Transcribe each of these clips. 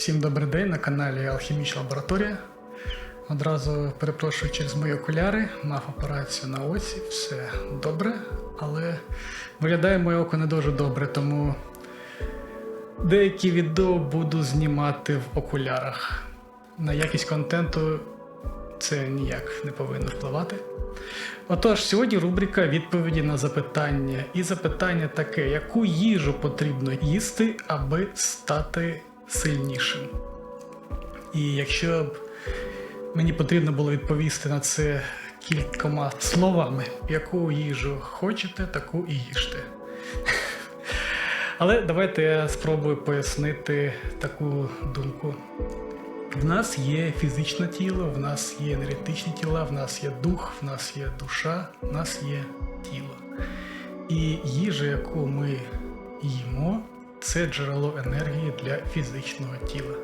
Всім добрий день на каналі Алхімічна лабораторія. Одразу перепрошую через мої окуляри, мав операцію на оці, все добре, але виглядає моє око не дуже добре, тому деякі відео буду знімати в окулярах. На якість контенту це ніяк не повинно впливати. Отож, сьогодні рубрика відповіді на запитання. І запитання таке: яку їжу потрібно їсти, аби стати сильнішим? І якщо б мені потрібно було відповісти на це кількома словами, яку їжу хочете, таку і їжте. Але давайте я спробую пояснити таку думку. В нас є фізичне тіло, в нас є енергетичні тіла, в нас є дух, в нас є душа, в нас є тіло. І їжа, яку ми їмо, це джерело енергії для фізичного тіла.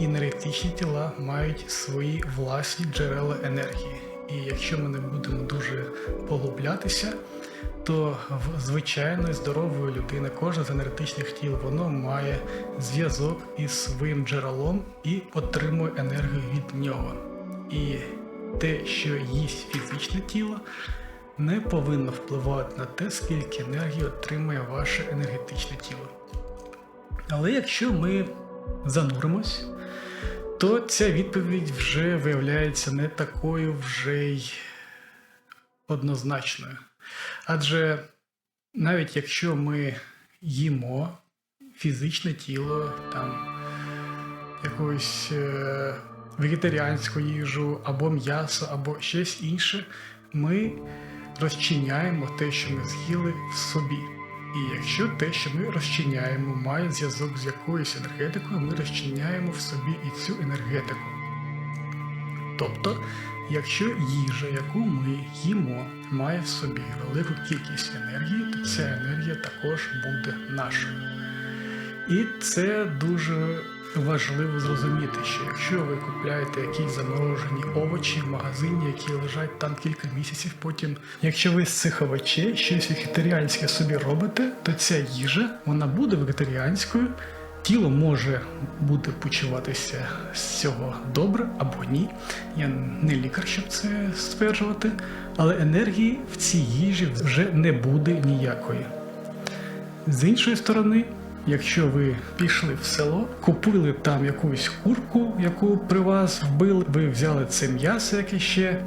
Енергетичні тіла мають свої власні джерела енергії. І якщо ми не будемо дуже поглублятися, то в звичайної здорової людини кожне з енергетичних тіл воно має зв'язок із своїм джерелом і отримує енергію від нього. І те, що їсть фізичне тіло, не повинно впливати на те, скільки енергії отримує ваше енергетичне тіло. Але якщо ми зануримось, то ця відповідь вже виявляється не такою вже й однозначною. Адже навіть якщо ми їмо фізичне тіло, там якусь е, вегетаріанську їжу, або м'ясо, або щось інше, ми розчиняємо те, що ми з'їли в собі. І якщо те, що ми розчиняємо, має зв'язок з якоюсь енергетикою, ми розчиняємо в собі і цю енергетику. Тобто, якщо їжа, яку ми їмо, має в собі велику кількість енергії, то ця енергія також буде нашою. І це дуже важливо зрозуміти, що якщо ви купляєте якісь заморожені овочі в магазині, які лежать там кілька місяців, потім, якщо ви з цих овочей щось вегетаріанське собі робите, то ця їжа вона буде вегетаріанською. Тіло може буде почуватися з цього добре або ні. Я не лікар, щоб це стверджувати, але енергії в цій їжі вже не буде ніякої. З іншої сторони, якщо ви пішли в село, купили там якусь курку, яку при вас вбили, ви взяли це м'ясо, яке ще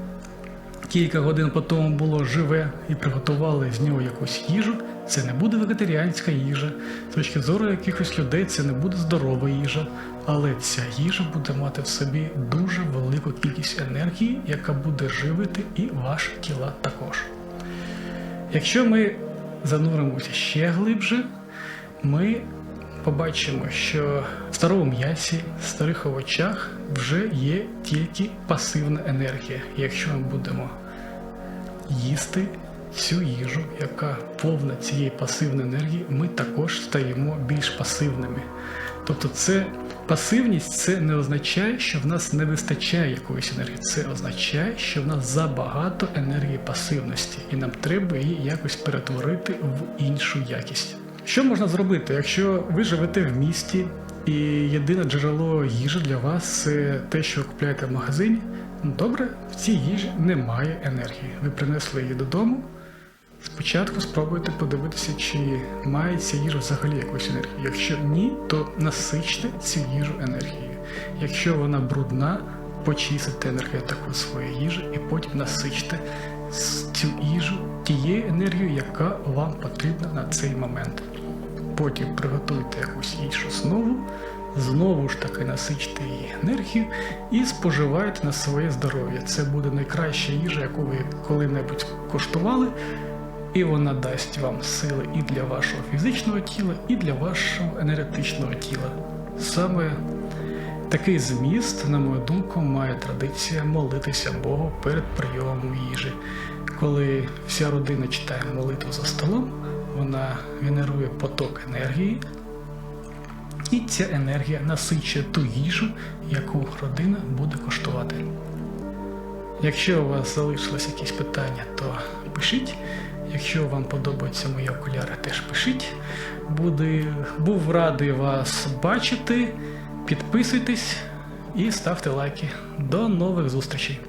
кілька годин по тому було живе, і приготували з нього якусь їжу, це не буде вегетаріанська їжа. З точки зору якихось людей це не буде здорова їжа, але ця їжа буде мати в собі дуже велику кількість енергії, яка буде живити і ваші тіла також. Якщо ми зануримося ще глибше, ми побачимо, що в старому м'ясі, в старих овочах вже є тільки пасивна енергія. Якщо ми будемо їсти цю їжу, яка повна цієї пасивної енергії, ми також стаємо більш пасивними. Тобто, це пасивність це не означає, що в нас не вистачає якоїсь енергії. Це означає, що в нас забагато енергії пасивності, і нам треба її якось перетворити в іншу якість. Що можна зробити, якщо ви живете в місті і єдине джерело їжі для вас це те, що ви купуєте в магазині? Ну, добре, в цій їжі немає енергії. Ви принесли її додому. Спочатку спробуйте подивитися, чи має ця їжа взагалі якусь енергію. Якщо ні, то насичте цю їжу енергією. Якщо вона брудна, почистите енергетику своєї їжі і потім насичте цю їжу тією енергією, яка вам потрібна на цей момент. Потім приготуйте якусь іншу основу, знову ж таки насичте її енергію і споживайте на своє здоров'я. Це буде найкраща їжа, яку ви коли-небудь коштували, і вона дасть вам сили і для вашого фізичного тіла, і для вашого енергетичного тіла. Саме такий зміст, на мою думку, має традиція молитися Богу перед прийомом їжі. Коли вся родина читає молитву за столом, вона генерує поток енергії, і ця енергія насичує ту їжу, яку родина буде коштувати. Якщо у вас залишились якісь питання, то пишіть. Якщо вам подобаються мої окуляри, теж пишіть. Буду, був радий вас бачити. Підписуйтесь і ставте лайки. До нових зустрічей!